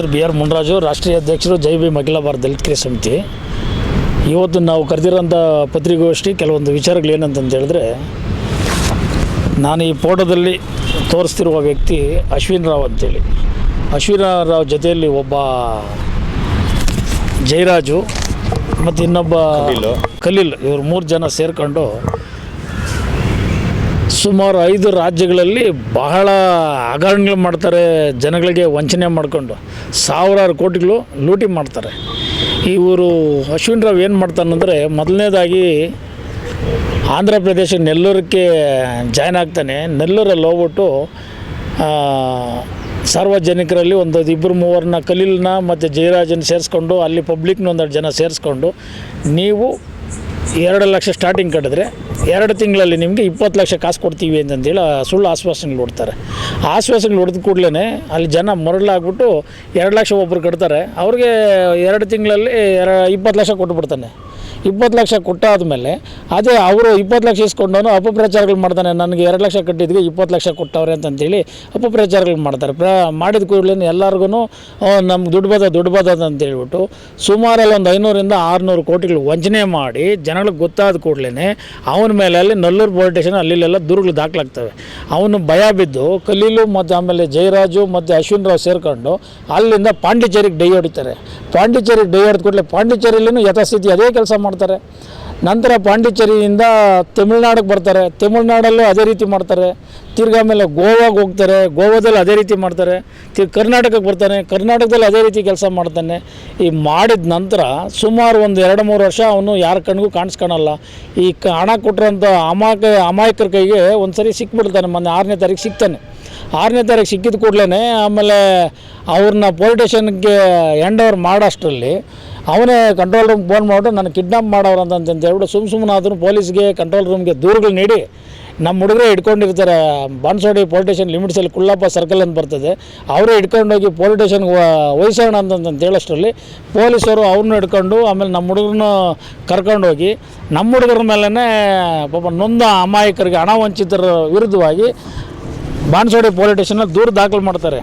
ಹೆಸರು B R Munraju ರಾಷ್ಟ್ರೀಯ ಅಧ್ಯಕ್ಷರು ಜೈ ಬಿ ಮಹಿಳಾ ಭಾರತ ದಲಿತ ಕ್ರಿಯ ಸಮಿತಿ. ಇವತ್ತು ನಾವು ಕರೆದಿರೋಂಥ ಪತ್ರಿಕಾಗೋಷ್ಠಿ ಕೆಲವೊಂದು ವಿಚಾರಗಳು ಏನಂತಂತ ಹೇಳಿದ್ರೆ ನಾನು ಈ ಫೋಟೋದಲ್ಲಿ ತೋರಿಸ್ತಿರುವ ವ್ಯಕ್ತಿ ಅಶ್ವಿನ್ ರಾವ್ ಅಂತೇಳಿ. ಅಶ್ವಿನ್ ರಾವ್ ಜೊತೆಯಲ್ಲಿ ಒಬ್ಬ ಜಯರಾಜು ಮತ್ತು ಇನ್ನೊಬ್ಬ ಕಲೀಲ್ ಇವರು ಮೂರು ಜನ ಸೇರಿಕೊಂಡು ಸುಮಾರು ಐದು ರಾಜ್ಯಗಳಲ್ಲಿ ಬಹಳ ಹಗರಣಗಳು ಮಾಡ್ತಾರೆ, ಜನಗಳಿಗೆ ವಂಚನೆ ಮಾಡಿಕೊಂಡು ಸಾವಿರಾರು ಕೋಟಿಗಳು ಲೂಟಿ ಮಾಡ್ತಾರೆ. ಇವರು ಅಶ್ವಿನ್ ರಾವ್ ಏನು ಮಾಡ್ತಾನಂದರೆ ಮೊದಲನೇದಾಗಿ ಆಂಧ್ರ ಪ್ರದೇಶ ನೆಲ್ಲೂರಕ್ಕೆ ಜಾಯ್ನ್ ಆಗ್ತಾನೆ. ನೆಲ್ಲೂರಲ್ಲಿ ಹೋಗ್ಬಿಟ್ಟು ಸಾರ್ವಜನಿಕರಲ್ಲಿ ಒಂದು ಇಬ್ಬರು ಮೂವರನ್ನ ಕಲೀಲ್ನ ಮತ್ತು ಜಯರಾಜನ್ನ ಸೇರಿಸ್ಕೊಂಡು, ಅಲ್ಲಿ ಪಬ್ಲಿಕ್ನ ಒಂದೆರಡು ಜನ ಸೇರಿಸ್ಕೊಂಡು, ನೀವು ಎರಡು ಲಕ್ಷ ಸ್ಟಾರ್ಟಿಂಗ್ ಕಟ್ಟಿದ್ರೆ ಎರಡು ತಿಂಗಳಲ್ಲಿ ನಿಮಗೆ ಇಪ್ಪತ್ತು ಲಕ್ಷ ಕಾಸು ಕೊಡ್ತೀವಿ ಅಂತಂದೇಳಿ ಸುಳ್ಳು ಆಶ್ವಾಸನೆಗಳು ಹೊಡ್ತಾರೆ ಆಶ್ವಾಸನೆಗಳು ಹೊಡೆದ ಕೂಡಲೇ ಅಲ್ಲಿ ಜನ ಮರಳಾಗ್ಬಿಟ್ಟು ಎರಡು ಲಕ್ಷ ಒಬ್ಬರು ಕಟ್ತಾರೆ. ಅವ್ರಿಗೆ ಎರಡು ತಿಂಗಳಲ್ಲಿ ಎರ ಇಪ್ಪತ್ತು ಲಕ್ಷ ಕೊಟ್ಬಿಡ್ತಾನೆ. ಇಪ್ಪತ್ತು ಲಕ್ಷ ಕೊಟ್ಟಾದ್ಮೇಲೆ ಅದೇ ಅವರು ಇಪ್ಪತ್ತು ಲಕ್ಷ ಇಸ್ಕೊಂಡವನು ಅಪಪ್ರಚಾರಗಳು ಮಾಡ್ತಾನೆ. ನನಗೆ ಎರಡು ಲಕ್ಷ ಕಟ್ಟಿದ್ವಿ ಇಪ್ಪತ್ತು ಲಕ್ಷ ಕೊಟ್ಟವ್ರೆ ಅಂತಂತೇಳಿ ಅಪಪ್ರಚಾರಗಳು ಮಾಡ್ತಾರೆ. ಪ್ರ ಮಾಡಿದ ಕೂಡಲೇ ಎಲ್ಲರಿಗೂ ನಮ್ಗೆ ದುಡ್ಡು ಬದ, ದುಡ್ಡು ಬದದ ಅಂತ ಹೇಳ್ಬಿಟ್ಟು ಸುಮಾರಲ್ಲಿ ಒಂದು ಐನೂರಿಂದ ಆರುನೂರು ಕೋಟಿಗಳು ವಂಚನೆ ಮಾಡಿ ಜನಗಳಿಗೆ ಗೊತ್ತಾದ ಕೂಡಲೇ ಅವನ ಮೇಲೆ ಅಲ್ಲಿ ನಲ್ಲೂರು ಪೊಲೀಸ್ ಸ್ಟೇಷನ್ ಅಲ್ಲಿಲ್ಲೆಲ್ಲ ದೂರುಗಳು ದಾಖಲಾಗ್ತವೆ. ಅವನು ಭಯ ಬಿದ್ದು ಕಲೀಲು ಮತ್ತು ಆಮೇಲೆ ಜಯರಾಜು ಮತ್ತು ಅಶ್ವಿನ್ ರಾವ್ ಸೇರ್ಕೊಂಡು ಅಲ್ಲಿಂದ ಪಾಂಡಿಚೇರಿಗೆ ಡೈ ಹೊಡಿತಾರೆ. ಪಾಂಡಿಚೇರಿಗೆ ಡೈ ಹೊಡೆದ ಕೂಡಲೇ ಪಾಂಡಿಚೇರಿಯಲ್ಲೂ ಯಥಾಸ್ಥಿತಿ ಅದೇ ಕೆಲಸ ಮಾಡ್ತಾರೆ. ನಂತರ ಪಾಂಡಿಚೇರಿಯಿಂದ ತಮಿಳ್ನಾಡಿಗೆ ಬರ್ತಾರೆ. ತಮಿಳ್ನಾಡಲ್ಲೂ ಅದೇ ರೀತಿ ಮಾಡ್ತಾರೆ. ತಿರ್ಗಿ ಆಮೇಲೆ ಗೋವಾಗೆ ಹೋಗ್ತಾರೆ. ಗೋವಾದಲ್ಲಿ ಅದೇ ರೀತಿ ಮಾಡ್ತಾರೆ. ತಿರ್ಗಿ ಕರ್ನಾಟಕಕ್ಕೆ ಬರ್ತಾನೆ. ಕರ್ನಾಟಕದಲ್ಲಿ ಅದೇ ರೀತಿ ಕೆಲಸ ಮಾಡ್ತಾನೆ. ಈ ಮಾಡಿದ ನಂತರ ಸುಮಾರು ಒಂದು ಎರಡು ಮೂರು ವರ್ಷ ಅವನು ಯಾರ ಕಣ್ಗೂ ಕಾಣಿಸ್ಕೊಳಲ್ಲ ಈ ಹಣ ಕೊಟ್ಟಿರೋಂಥ ಅಮಾಯಕ, ಅಮಾಯಕರ ಕೈಗೆ ಒಂದು ಸರಿ ಸಿಕ್ಬಿಡ್ತಾನೆ. ಮೊನ್ನೆ ಆರನೇ ತಾರೀಕು ಸಿಗ್ತಾನೆ ಆರನೇ ತಾರೀಕು ಸಿಕ್ಕಿದ ಕೂಡಲೇ ಆಮೇಲೆ ಅವ್ರನ್ನ ಪೊಲೀಸ್ ಸ್ಟೇಷನ್ಗೆ ಹ್ಯಾಂಡ್ ಮಾಡೋಷ್ಟರಲ್ಲಿ ಅವನೇ ಕಂಟ್ರೋಲ್ ರೂಮ್ ಫೋನ್ ಮಾಡಿಬಿಟ್ಟು ನಾನು ಕಿಡ್ನಾಪ್ ಮಾಡೋರು ಅಂತ ಹೇಳ್ಬಿಟ್ಟು ಸುಮ್ಮ ಸುಮ್ಮನೆ ಆದ್ರೂ ಪೊಲೀಸ್ಗೆ ಕಂಟ್ರೋಲ್ ರೂಮ್ಗೆ ದೂರುಗಳು ನೀಡಿ. ನಮ್ಮ ಹುಡುಗರೇ ಹಿಡ್ಕೊಂಡಿರ್ತಾರೆ. ಬಾನ್ಸೋಡಿ ಪೊಲೀಸ್ ಸ್ಟೇಷನ್ ಲಿಮಿಟ್ಸಲ್ಲಿ ಕುಳ್ಳಪ್ಪ ಸರ್ಕಲ್ ಅಂತ ಬರ್ತದೆ. ಅವರೇ ಹಿಡ್ಕೊಂಡೋಗಿ ಪೊಲೀಸ್ ಸ್ಟೇಷನ್ಗೆ ವಹಿಸೋಣ ಅಂತಂತ ಹೇಳೋಷ್ಟರಲ್ಲಿ ಪೊಲೀಸರು ಅವ್ರನ್ನ ಹಿಡ್ಕೊಂಡು ಆಮೇಲೆ ನಮ್ಮ ಹುಡುಗರನ್ನ ಕರ್ಕೊಂಡೋಗಿ ನಮ್ಮ ಹುಡುಗರ ಮೇಲೇ ಪಾಪ ನೊಂದ ಅಮಾಯಕರಿಗೆ ಹಣ ವಂಚಿತರ ವಿರುದ್ಧವಾಗಿ ಬಾನ್ಸೋಡಿ ಪೊಲೀಸ್ ಸ್ಟೇಷನಲ್ಲಿ ದೂರು ದಾಖಲು ಮಾಡ್ತಾರೆ.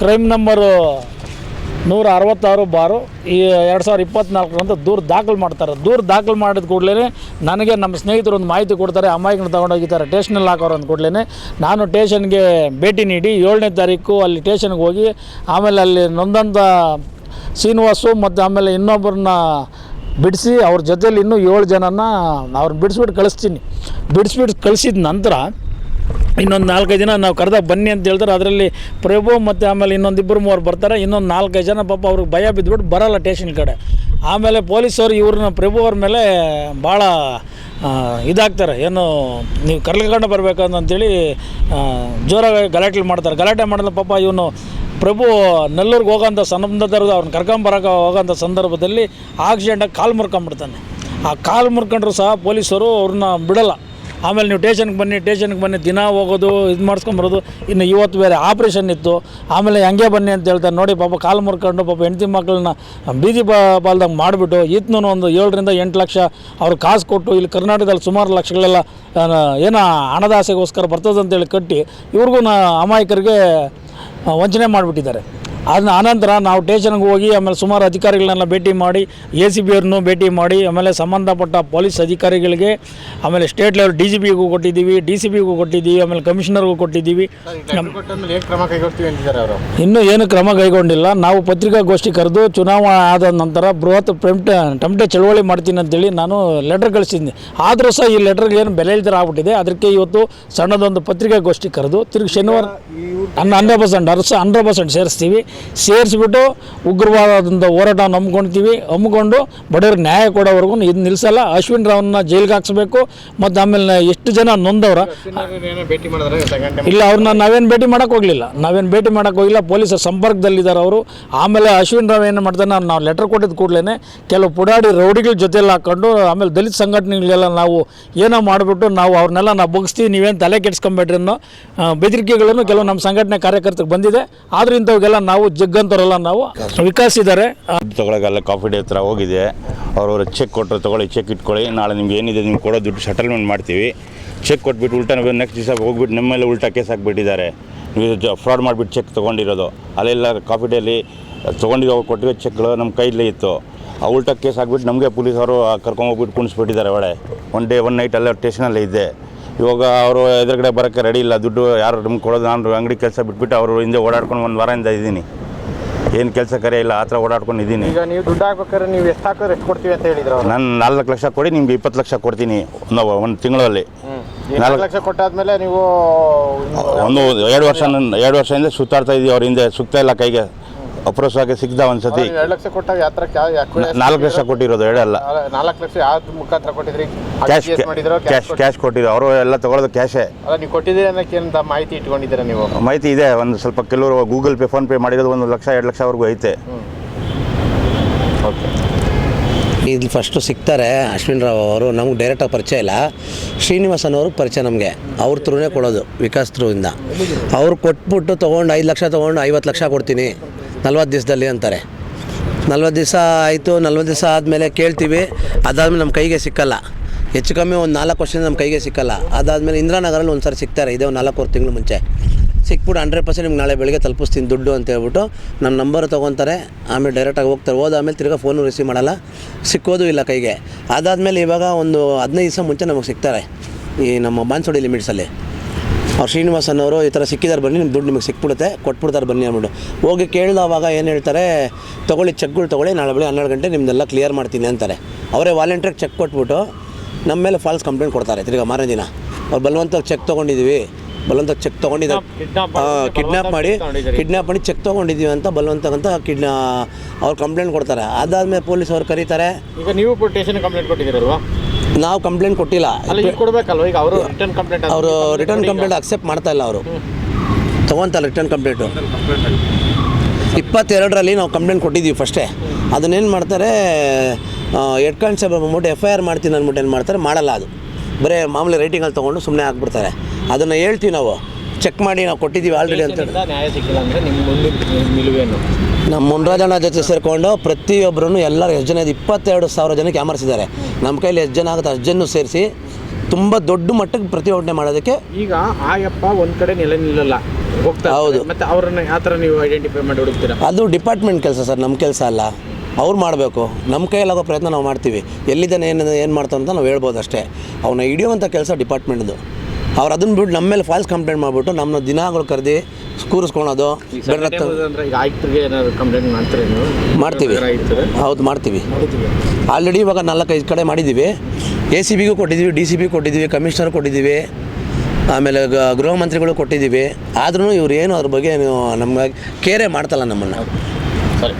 ಕ್ರೈಮ್ ನಂಬರು ನೂರ ಅರವತ್ತಾರು ಬಾರು ಈ ಎರಡು ಸಾವಿರದ ಇಪ್ಪತ್ನಾಲ್ಕರಂತ ದೂರು ದಾಖಲು ಮಾಡ್ತಾರೆ. ದೂರು ದಾಖಲು ಮಾಡಿದ ಕೂಡಲೇ ನನಗೆ ನಮ್ಮ ಸ್ನೇಹಿತರು ಒಂದು ಮಾಹಿತಿ ಕೊಡ್ತಾರೆ ಅಮಾಯಕನ ತೊಗೊಂಡೋಗಿದ್ದಾರೆ ಟೇಷನಲ್ಲಿ ಹಾಕೋರು ಅಂದ ಕೂಡಲೇ ನಾನು ಟೇಷನ್ಗೆ ಭೇಟಿ ನೀಡಿ ಏಳನೇ ತಾರೀಕು ಅಲ್ಲಿ ಟೇಷನ್ಗೆ ಹೋಗಿ ಆಮೇಲೆ ಅಲ್ಲಿ ನೊಂದಂಥ ಶ್ರೀನಿವಾಸು ಮತ್ತು ಆಮೇಲೆ ಇನ್ನೊಬ್ಬರನ್ನ ಬಿಡಿಸಿ ಅವ್ರ ಜೊತೆಲಿ ಇನ್ನೂ ಏಳು ಜನನ ಅವ್ರನ್ನ ಬಿಡಿಸ್ಬಿಟ್ಟು ಕಳಿಸ್ತೀನಿ. ಬಿಡಿಸ್ಬಿಟ್ಟು ಕಳಿಸಿದ ನಂತರ ಇನ್ನೊಂದು ನಾಲ್ಕೈದು ಜನ ನಾವು ಕರೆದಾಗ ಬನ್ನಿ ಅಂತ ಹೇಳ್ತಾರೆ. ಅದರಲ್ಲಿ ಪ್ರಭು ಮತ್ತು ಆಮೇಲೆ ಇನ್ನೊಂದಿಬ್ಬರು ಮೂವರು ಬರ್ತಾರೆ. ಇನ್ನೊಂದು ನಾಲ್ಕೈದು ಜನ ಪಾಪ ಅವ್ರಿಗೆ ಭಯ ಬಿದ್ದುಬಿಟ್ಟು ಬರಲ್ಲ ಟೇಷನ್ ಕಡೆ. ಆಮೇಲೆ ಪೊಲೀಸರು ಇವ್ರನ್ನ ಪ್ರಭು ಅವ್ರ ಮೇಲೆ ಭಾಳ ಇದಾಗ್ತಾರೆ. ಏನು, ನೀವು ಕರ್ಲಿಕೊಂಡು ಬರಬೇಕು ಅಂತೇಳಿ ಜೋರಾಗಿ ಗಲಾಟೆ ಮಾಡ್ತಾರೆ. ಗಲಾಟೆ ಮಾಡಿದ್ರೆ ಪಾಪ ಇವನು ಪ್ರಭು ನೆಲ್ಲೂರಿಗೆ ಹೋಗೋಂಥ ಸಂದರ್ಭದಲ್ಲಿ ಅವ್ರನ್ನ ಕರ್ಕೊಂಬರೋಕೆ ಹೋಗೋಂಥ ಸಂದರ್ಭದಲ್ಲಿ ಆಕ್ಸಿಡೆಂಟಾಗಿ ಕಾಲು ಮುರ್ಕೊಂಬಿಡ್ತಾನೆ ಆ ಕಾಲು ಮುರ್ಕೊಂಡ್ರು ಸಹ ಪೊಲೀಸರು ಅವ್ರನ್ನ ಬಿಡಲ್ಲ. ಆಮೇಲೆ ನೀವು ಟೇಷನ್ಗೆ ಬನ್ನಿ ಟೇಷನ್ಗೆ ಬನ್ನಿ, ದಿನ ಹೋಗೋದು, ಇದು ಮಾಡಿಸ್ಕೊಂಬರೋದು ಇನ್ನು ಇವತ್ತು ಬೇರೆ ಆಪ್ರೇಷನ್ ಇತ್ತು. ಆಮೇಲೆ ಹಂಗೆ ಬನ್ನಿ ಅಂತ ಹೇಳ್ತಾರೆ. ನೋಡಿ ಪಾಪ ಕಾಲು ಮುರ್ಕೊಂಡು ಪಾಪ ಹೆಂಡತಿ ಮಕ್ಕಳನ್ನ ಬೀದಿ ಬಾಲ್ದಂಗೆ ಮಾಡಿಬಿಟ್ಟು ಈತನೂ ಒಂದು ಏಳರಿಂದ ಎಂಟು ಲಕ್ಷ ಅವ್ರು ಕಾಸು ಕೊಟ್ಟು ಇಲ್ಲಿ ಕರ್ನಾಟಕದಲ್ಲಿ ಸುಮಾರು ಲಕ್ಷಗಳೆಲ್ಲ ಏನು ಏನೋ ಹಣದ ಆಸೆಗೋಸ್ಕರ ಬರ್ತದೆ ಅಂತೇಳಿ ಕಟ್ಟಿ ಇವ್ರಿಗೂ ಅಮಾಯಕರಿಗೆ ವಂಚನೆ ಮಾಡಿಬಿಟ್ಟಿದ್ದಾರೆ. ಅದನ್ನ ಆನಂತರ ನಾವು ಸ್ಟೇಷನ್ಗೆ ಹೋಗಿ ಆಮೇಲೆ ಸುಮಾರು ಅಧಿಕಾರಿಗಳನ್ನೆಲ್ಲ ಭೇಟಿ ಮಾಡಿ ಎ ಸಿ ಬಿ ಅವ್ರನ್ನೂ ಭೇಟಿ ಮಾಡಿ ಆಮೇಲೆ ಸಂಬಂಧಪಟ್ಟ ಪೊಲೀಸ್ ಅಧಿಕಾರಿಗಳಿಗೆ ಆಮೇಲೆ ಸ್ಟೇಟ್ ಲೆವೆಲ್ ಡಿ ಜಿ ಪಿಗೂ ಕೊಟ್ಟಿದ್ದೀವಿ ಡಿ ಸಿ ಪಿಗೂ ಕೊಟ್ಟಿದ್ದೀವಿ ಆಮೇಲೆ ಕಮಿಷನರ್ಗೂ ಕೊಟ್ಟಿದ್ದೀವಿ. ಇನ್ನೂ ಏನು ಕ್ರಮ ಕೈಗೊಂಡಿಲ್ಲ. ನಾವು ಪತ್ರಿಕಾಗೋಷ್ಠಿ ಕರೆದು ಚುನಾವಣೆ ಆದ ನಂತರ ಬೃಹತ್ ಟೆಂಪ್ಟೆ ಟಮಟೆ ಚಳವಳಿ ಮಾಡ್ತೀನಿ ಅಂತೇಳಿ ನಾನು ಲೆಟರ್ ಕಳಿಸಿದ್ದೀನಿ ಆದರೂ ಸಹ ಈ ಲೆಟರ್ಗೆ ಏನು ಬೆಲೆ ಇಲ್ದಿರ ಆಗ್ಬಿಟ್ಟಿದೆ. ಅದಕ್ಕೆ ಇವತ್ತು ಸಣ್ಣದೊಂದು ಪತ್ರಿಕಾಗೋಷ್ಠಿ ಕರೆದು ತಿರುಗಿ ಶನಿವಾರ ಹನ್ ಹಂಡ್ರೆಡ್ ಪರ್ಸೆಂಟ್ ಅರ್ಸ ಹಂಡ್ರೆಡ್ ಪರ್ಸೆಂಟ್ ಸೇರಿಸ್ತೀವಿ. ಸೇರಿಸ್ಬಿಟ್ಟು ಉಗ್ರವಾದದಿಂದ ಹೋರಾಟ ನಂಬ್ಕೊಳ್ತೀವಿ ಹಮ್ಮಿಕೊಂಡು ಬಡವ್ರಿಗೆ ನ್ಯಾಯ ಕೊಡೋವರೆಗೂ ಇದು ನಿಲ್ಲಿಸಲ್ಲ ಅಶ್ವಿನ್ ರಾವ್ನ ಜೈಲಿಗೆ ಹಾಕ್ಸ್ಬೇಕು. ಮತ್ತು ಆಮೇಲೆ ಎಷ್ಟು ಜನ ನೊಂದವ್ರ? ಇಲ್ಲ ಅವ್ರನ್ನ ನಾವೇನು ಭೇಟಿ ಮಾಡೋಕೆ ಹೋಗಲಿಲ್ಲ. ನಾವೇನು ಭೇಟಿ ಮಾಡೋಕೆ ಹೋಗಿಲ್ಲ ಪೊಲೀಸರ ಸಂಪರ್ಕದಲ್ಲಿದ್ದಾರೆ ಅವರು. ಆಮೇಲೆ ಅಶ್ವಿನ್ ರಾವ್ ಏನು ಮಾಡ್ತಾನೆ ನಾವು ಲೆಟರ್ ಕೊಟ್ಟಿದ್ದ ಕೂಡಲೇ ಕೆಲವು ಪುಡಾಡಿ ರೌಡಿಗಳ ಜೊತೆಯಲ್ಲಿ ಹಾಕ್ಕೊಂಡು ಆಮೇಲೆ ದಲಿತ ಸಂಘಟನೆಗಳೆಲ್ಲ ನಾವು ಏನೋ ಮಾಡಿಬಿಟ್ಟು ನಾವು ಅವ್ರನ್ನೆಲ್ಲ ನಾವು ಬಗ್ಸ್ತೀವಿ ನೀವೇನು ತಲೆ ಕೆಡಿಸ್ಕೊಂಬೇಡ್ರಿ ಅನ್ನೋ ಬೆದರಿಕೆಗಳನ್ನು ಕೆಲವು ನಮ್ಮ ಸಂಘಟನೆ ಕಾರ್ಯಕರ್ತರಿಗೆ ಬಂದಿದೆ. ಆದ್ರೆ ಇಂಥವ್ಗೆಲ್ಲ ನಾವು ಜಗ್ಗಂತವರೆಲ್ಲ ನಾವು ವಿಕಾಸ್ ಇದ್ದಾರೆ ದುಡ್ಡು ಕಾಫಿ ಡೇ ಹತ್ರ ಹೋಗಿದೆ. ಅವ್ರವ್ರ ಚೆಕ್ ಕೊಟ್ಟರು ತಗೊಳ್ಳಿ ಚೆಕ್ ಇಟ್ಕೊಳ್ಳಿ. ನಾಳೆ ನಿಮ್ಗೆ ಏನಿದೆ ನಿಮ್ಗೆ ಕೊಡೋ ದುಡ್ಡು ಸೆಟಲ್ಮೆಂಟ್ ಮಾಡ್ತೀವಿ. ಚೆಕ್ ಕೊಟ್ಬಿಟ್ಟು ಉಲ್ಟಾ ನೆಕ್ಸ್ಟ್ ದಿವಸ ಹೋಗ್ಬಿಟ್ಟು ನಮ್ಮ ಮೇಲೆ ಉಲ್ಟಾ ಕೇಸ್ ಹಾಕ್ಬಿಟ್ಟಿದ್ದಾರೆ. ನೀವು ಫ್ರಾಡ್ ಮಾಡಿಬಿಟ್ಟು ಚೆಕ್ ತೊಗೊಂಡಿರೋದು. ಅಲ್ಲೆಲ್ಲ ಕಾಫಿ ಡೇಲಿ ತೊಗೊಂಡಿರೋ ಕೊಟ್ಟಿರೋ ಚೆಕ್ಗಳು ನಮ್ಮ ಕೈಲೇ ಇತ್ತು. ಆ ಉಲ್ಟಾ ಕೇಸ್ ಹಾಕ್ಬಿಟ್ಟು ನಮಗೆ ಪೊಲೀಸವರು ಕರ್ಕೊಂಡೋಗ್ಬಿಟ್ಟು ಕುಣಿಸ್ಬಿಟ್ಟಿದ್ದಾರೆ ಒಳ್ಳೆ ಒನ್ ಡೇ ಒನ್ ನೈಟ್ ಅಲ್ಲೇ ಸ್ಟೇಷನಲ್ಲೇ ಇದ್ದೆ. ಇವಾಗ ಅವರು ಎದುರುಗಡೆ ಬರೋಕ್ಕೆ ರೆಡಿ ಇಲ್ಲ. ದುಡ್ಡು ಯಾರು ನಮ್ಗೆ ಕೊಡೋದು ನಾನು ಅಂಗಡಿ ಕೆಲಸ ಬಿಟ್ಬಿಟ್ಟು ಅವರು ಹಿಂದೆ ಓಡಾಡ್ಕೊಂಡು ಒಂದು ವಾರದಿಂದ ಇದ್ದೀನಿ. ಏನು ಕೆಲಸ ಕರೆ ಇಲ್ಲ ಆ ಥರ ಓಡಾಡ್ಕೊಂಡು ಇದ್ದೀನಿ. ಈಗ ನೀವು ದುಡ್ಡು ಹಾಕ್ಬೇಕಾದ್ರೆ ನೀವು ಎಷ್ಟು ಹಾಕಿದ್ರೆ ಎಷ್ಟು ಕೊಡ್ತೀವಿ ಅಂತ ಹೇಳಿದ್ರು ಅವರು? ನಾನು ನಾಲ್ಕು ಲಕ್ಷ ಕೊಡಿ ನಿಮ್ಗೆ ಇಪ್ಪತ್ತು ಲಕ್ಷ ಕೊಡ್ತೀನಿ. ಒಂದು ಒಂದು ತಿಂಗಳಲ್ಲಿ. ನಾಲ್ಕು ಲಕ್ಷ ಕೊಟ್ಟಾದ್ಮೇಲೆ ನೀವು ಒಂದು ಎರಡು ವರ್ಷ ಎರಡು ವರ್ಷದಿಂದ ಸುತ್ತಾಡ್ತಾ ಇದ್ದೀವಿ ಅವ್ರ ಹಿಂದೆ ಸುತ್ತ ಇಲ್ಲ ಕೈಗೆ. ಅಪ್ರೋಸಕ್ಕೆ ಸಿಗ್ದ ಒಂದು ಸತಿ ಎರಡು ಲಕ್ಷ ಕೊಟ್ಟಾಗ ಯಾತ್ರ ನಾಲ್ಕು ಲಕ್ಷ ಕೊಟ್ಟಿರೋದು ಹೇಳಲ್ಲ ನಾಲ್ಕು ಲಕ್ಷ ಯಾವ ಮುಖಾಂತರ ಕೊಟ್ಟಿದ್ರಿ? ಕ್ಯಾಶ್ ಮಾಡಿದ್ರು ಕ್ಯಾಶ್ ಕ್ಯಾಶ್ ಕೊಟ್ಟಿದ್ರು? ಅವರು ಎಲ್ಲ ತಗೊಳ್ಳೋದು ಕ್ಯಾಶೇ ಅಲ್ಲ ನೀವು ಕೊಟ್ಟಿದ್ದೀರಿ ಅಂತ ಏನಂತ ಮಾಹಿತಿ ಇಟ್ಕೊಂಡಿದ್ದೀರಾ ನೀವು? ಮಾಹಿತಿ ಇದೆ ಒಂದು ಸ್ವಲ್ಪ ಕೆಲವರು ಗೂಗಲ್ ಪೇ ಫೋನ್ ಪೇ ಮಾಡಿರೋದು ಒಂದು ಲಕ್ಷ ಎರಡು ಲಕ್ಷವರೆಗೂ ಐತೆ. ಓಕೆ ಇಲ್ಲಿ ಫಸ್ಟು ಸಿಗ್ತಾರೆ ಅಶ್ವಿನ್ ರಾವ್ ಅವರು ನಮ್ಗೆ ಡೈರೆಕ್ಟಾಗಿ ಪರಿಚಯ ಇಲ್ಲ. ಶ್ರೀನಿವಾಸನ್ ಅವ್ರಿಗೆ ಪರಿಚಯ ನಮಗೆ. ಅವ್ರ ಥ್ರೂನೇ ಕೊಡೋದು ವಿಕಾಸ್ ಥ್ರೂಯಿಂದ. ಅವ್ರು ಕೊಟ್ಬಿಟ್ಟು ತೊಗೊಂಡು ಐದು ಲಕ್ಷ ತೊಗೊಂಡು ಐವತ್ತು ಲಕ್ಷ ಕೊಡ್ತೀನಿ. ನಲ್ವತ್ತು ದಿವಸದಲ್ಲಿ ಅಂತಾರೆ. ನಲ್ವತ್ತು ದಿವಸ ಆಯಿತು, ನಲ್ವತ್ತು ದಿವಸ ಆದಮೇಲೆ ಕೇಳ್ತೀವಿ, ಅದಾದಮೇಲೆ ನಮ್ಮ ಕೈಗೆ ಸಿಕ್ಕಲ್ಲ. ಹೆಚ್ಚು ಕಮ್ಮಿ ಒಂದು ನಾಲ್ಕು ವರ್ಷದಿಂದ ನಮ್ಮ ಕೈಗೆ ಸಿಕ್ಕಲ್ಲ. ಅದಾದಮೇಲೆ ಇಂದಿರಾನಗರಲ್ಲಿ ಒಂದು ಸಾರಿ ಸಿಗ್ತಾರೆ, ಇದೇ ಒಂದು ನಾಲ್ಕೂವರೆ ತಿಂಗಳು ಮುಂಚೆ. ಸಿಕ್ಬಿಟ್ಟು ಹಂಡ್ರೆಡ್ ಪರ್ಸೆಂಟ್ ನಿಮ್ಗೆ ನಾಳೆ ಬೆಳಗ್ಗೆ ತಲುಪಿಸ್ತೀನಿ ದುಡ್ಡು ಅಂತ ಹೇಳ್ಬಿಟ್ಟು ನಮ್ಮ ನಂಬರ್ ತೊಗೊತಾರೆ, ಆಮೇಲೆ ಡೈರೆಕ್ಟಾಗಿ ಹೋಗ್ತಾರೆ. ಹೋದ ಆಮೇಲೆ ತಿರ್ಗಾ ಫೋನು ರಿಸೀವ್ ಮಾಡಲ್ಲ. ಸಿಕ್ಕೋದು ಇಲ್ಲ ಕೈಗೆ. ಅದಾದಮೇಲೆ ಇವಾಗ ಒಂದು ಹದಿನೈದು ದಿವಸ ಮುಂಚೆ ನಮಗೆ ಸಿಗ್ತಾರೆ, ಈ ನಮ್ಮ ಬಾನ್ಸೋಡಿ ಲಿಮಿಟ್ಸಲ್ಲಿ ಅವ್ರು ಶ್ರೀನಿವಾಸನ್ ಅವರು ಈ ಥರ ಸಿಕ್ಕಿದ್ದಾರೆ ಬನ್ನಿ ನಿಮ್ಮ ದುಡ್ಡು ನಿಮಗೆ ಸಿಕ್ಬಿಡುತ್ತೆ ಕೊಟ್ಬಿಡ್ತಾರೆ ಬನ್ನಿ ಅಂದ್ಬಿಟ್ಟು. ಹೋಗಿ ಕೇಳಿದವಾಗ ಏನು ಹೇಳ್ತಾರೆ ತೊಗೊಳ್ಳಿ ಚೆಕ್ಗಳು ತೊಗೊಳ್ಳಿ ನಾಳೆ ಬೆಳಗ್ಗೆ ಹನ್ನೆರಡು ಗಂಟೆ ನಿಮ್ದೆಲ್ಲ ಕ್ಲಿಯರ್ ಮಾಡ್ತೀನಿ ಅಂತಾರೆ. ಅವರೇ ವಾಲಂಟ್ರಿಗೆ ಚೆಕ್ ಕೊಟ್ಬಿಟ್ಟು ನಮ್ಮ ಮೇಲೆ ಫಾಲ್ಸ್ ಕಂಪ್ಲೇಂಟ್ ಕೊಡ್ತಾರೆ. ತಿರ್ಗಿ ಮಾರನೇ ದಿನ ಅವ್ರು ಬಲವಂತ ಚೆಕ್ ತೊಗೊಂಡಿದ್ದೀವಿ ಬಲವಂತ ಚೆಕ್ ತೊಗೊಂಡಿದ್ದಾರೆ kidnap ಕಿಡ್ನಾಪ್ ಮಾಡಿ. ಕಿಡ್ನಾಪ್ ಮಾಡಿ ಚೆಕ್ ತೊಗೊಂಡಿದ್ದೀವಿ ಅಂತ ಬಲವಂತಕ್ಕಂತ ಕಿಡ್ನಾ ಅವ್ರು ಕಂಪ್ಲೇಂಟ್ ಕೊಡ್ತಾರೆ. ಅದಾದಮೇಲೆ ಪೊಲೀಸ್ ಅವ್ರು ಕರೀತಾರೆ. ಈಗ ನೀವು ಸ್ಟೇಷನ್ ಕಂಪ್ಲೇಂಟ್ ಕೊಟ್ಟಿದ್ದೀರಲ್ವಾ? ನಾವು ಕಂಪ್ಲೇಂಟ್ ಕೊಟ್ಟಿಲ್ಲ. ಈಗ ಅವರು ರಿಟರ್ನ್ ಕಂಪ್ಲೇಂಟ್ ಅವರು ರಿಟರ್ನ್ ಕಂಪ್ಲೇಂಟ್ ಅಕ್ಸೆಪ್ಟ್ ಮಾಡ್ತಾ ಇಲ್ಲ ಅವರು. ತಗೊಂತಲ್ಲ ರಿಟರ್ನ್ ಕಂಪ್ಲೇಂಟು ಇಪ್ಪತ್ತೆರಡರಲ್ಲಿ ನಾವು ಕಂಪ್ಲೇಂಟ್ ಕೊಟ್ಟಿದ್ದೀವಿ ಫಸ್ಟೇ. ಅದನ್ನೇನು ಮಾಡ್ತಾರೆ ಹೆಡ್ ಕಾನ್ಸ್ಟೇಬಲ್ ಬಂದ್ಬಿಟ್ಟು ಎಫ್ ಐ ಆರ್ ಮಾಡ್ತೀನಿ ಅಂದ್ಬಿಟ್ಟು ಏನು ಮಾಡ್ತಾರೆ ಮಾಡಲ್ಲ ಅದು. ಬರೀ ಮಾಮೂಲಿ ರೈಟಿಂಗಲ್ಲಿ ತೊಗೊಂಡು ಸುಮ್ಮನೆ ಹಾಕ್ಬಿಡ್ತಾರೆ ಅದನ್ನು ಹೇಳ್ತೀವಿ ನಾವು. ಚೆಕ್ ಮಾಡಿ ನಾವು ಕೊಟ್ಟಿದ್ದೀವಿ ಆಲ್ರೆಡಿ ಅಂತ ನಿಮ್ಮ ಮುನ್ರಾಜಣ್ಣ ಜೊತೆ ಸೇರಿಕೊಂಡು ಪ್ರತಿಯೊಬ್ಬರೂ ಎಲ್ಲರೂ ಎಷ್ಟು ಜನ ಇದೆ ಇಪ್ಪತ್ತೆರಡು ಸಾವಿರ ಜನಕ್ಕೆ ಅಮರಿಸಿದ್ದಾರೆ. ನಮ್ಮ ಕೈಯಲ್ಲಿ ಎಷ್ಟು ಜನ ಆಗುತ್ತೆ ಅಷ್ಟು ಜನ ಸೇರಿಸಿ ತುಂಬ ದೊಡ್ಡ ಮಟ್ಟಕ್ಕೆ ಪ್ರತಿಭಟನೆ ಮಾಡೋದಕ್ಕೆ ಈಗ ಆಯಪ್ಪ ಒಂದು ಕಡೆ ನೆಲೆ ನಿಲ್ಲಲ್ಲ ಹೌದು. ಮತ್ತೆ ಅವರನ್ನು ಯಾವ ಥರ ನೀವು ಐಡೆಂಟಿಫೈ ಮಾಡಿ ಹುಡುಕ್ತೀರಾ? ಅದು ಡಿಪಾರ್ಟ್ಮೆಂಟ್ ಕೆಲಸ ಸರ್ ನಮ್ಮ ಕೆಲಸ ಅಲ್ಲ. ಅವ್ರು ಮಾಡಬೇಕು. ನಮ್ಮ ಕೈಯಲ್ಲಾಗೋ ಪ್ರಯತ್ನ ನಾವು ಮಾಡ್ತೀವಿ. ಎಲ್ಲಿದ್ದಾನೆ ಏನು ಏನು ಮಾಡ್ತಾನೆ ಅಂತ ನಾವು ಹೇಳ್ಬೋದು ಅಷ್ಟೇ. ಅವನ್ನ ಹಿಡಿಯುವಂಥ ಕೆಲಸ ಡಿಪಾರ್ಟ್ಮೆಂಟ್ದು ಅವ್ರು ಅದನ್ನ ಬಿಟ್ಟು ನಮ್ಮ ಮೇಲೆ ಫಾಲ್ಸ್ ಕಂಪ್ಲೇಂಟ್ ಮಾಡಿಬಿಟ್ಟು ನಮ್ಮನ್ನ ದಿನಗಳು ಕರೆದಿ ಕೂರಿಸ್ಕೊಳೋದು ಮಾಡ್ತೀವಿ. ಹೌದು ಮಾಡ್ತೀವಿ. ಆಲ್ರೆಡಿ ಇವಾಗ ನಾಲ್ಕೈದು ಕಡೆ ಮಾಡಿದ್ದೀವಿ ಎ ಸಿ ಬಿಗೂ ಕೊಟ್ಟಿದ್ದೀವಿ ಡಿ ಸಿ ಬಿ ಕೊಟ್ಟಿದ್ದೀವಿ ಕಮಿಷನರ್ ಕೊಟ್ಟಿದ್ದೀವಿ ಆಮೇಲೆ ಗೃಹ ಮಂತ್ರಿಗಳು ಕೊಟ್ಟಿದ್ದೀವಿ ಆದ್ರೂ ಇವ್ರು ಏನು ಅದ್ರ ಬಗ್ಗೆ ಏನು ನಮ್ಗೆ ಕೇರೆ ಮಾಡ್ತಲ್ಲ ನಮ್ಮನ್ನು. ಸರಿ.